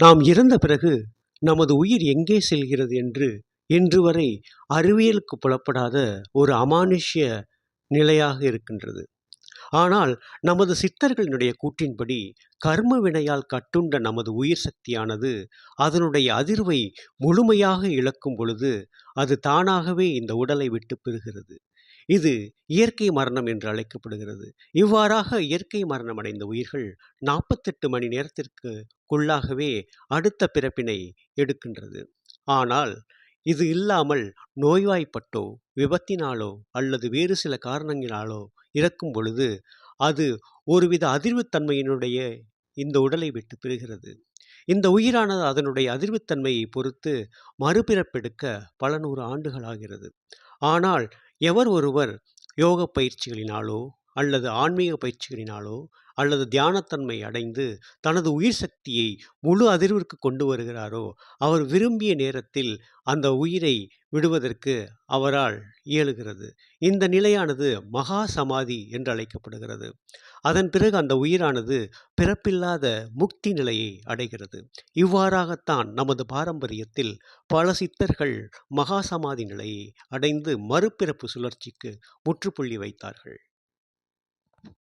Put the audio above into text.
நாம் இறந்த பிறகு நமது உயிர் எங்கே செல்கிறது என்று இன்று வரை அறிவியலுக்கு புலப்படாத ஒரு அமானுஷ்ய நிலையாக இருக்கின்றது. ஆனால் நமது சித்தர்களினுடைய கூற்றின்படி கர்ம வினையால் கட்டுண்ட நமது உயிர் சக்தியானது அதனுடைய அதிர்வை முழுமையாக இழக்கும் பொழுது அது தானாகவே இந்த உடலை விட்டு பெறுகிறது. இது இயற்கை மரணம் என்று அழைக்கப்படுகிறது. இவ்வாறாக இயற்கை மரணம் அடைந்த உயிர்கள் நாற்பத்தெட்டு மணி நேரத்திற்கு குள்ளாகவே அடுத்த பிறப்பினை எடுக்கின்றது. ஆனால் இது இல்லாமல் நோய்வாய்ப்பட்டோ விபத்தினாலோ அல்லது வேறு சில காரணங்களினாலோ இறக்கும் பொழுது அது ஒருவித அதிர்வுத்தன்மையினுடைய இந்த உடலை விட்டு பெறுகிறது இந்த உயிரானது அதனுடைய அதிர்வுத்தன்மையை பொறுத்து மறுபிறப்பெடுக்க பல நூறு ஆண்டுகள் ஆகிறது. ஆனால் எவர் ஒருவர் யோக பயிற்சிகளினாலோ அல்லது ஆன்மீக பயிற்சிகளினாலோ அல்லது தியானத்தன்மை அடைந்து தனது உயிர் சக்தியை முழு அதிர்விற்கு கொண்டு வருகிறாரோ அவர் விரும்பிய நேரத்தில் அந்த உயிரை விடுவதற்கு அவரால் இயலுகிறது. இந்த நிலையானது மகா சமாதி என்று அழைக்கப்படுகிறது. அதன் பிறகு அந்த உயிரானது பிறப்பில்லாத முக்தி நிலையை அடைகிறது. இவ்வாறாகத்தான் நமது பாரம்பரியத்தில் பல சித்தர்கள் மகா சமாதி நிலையை அடைந்து மறுபிறப்பு சுழற்சிக்கு முற்றுப்புள்ளி வைத்தார்கள்.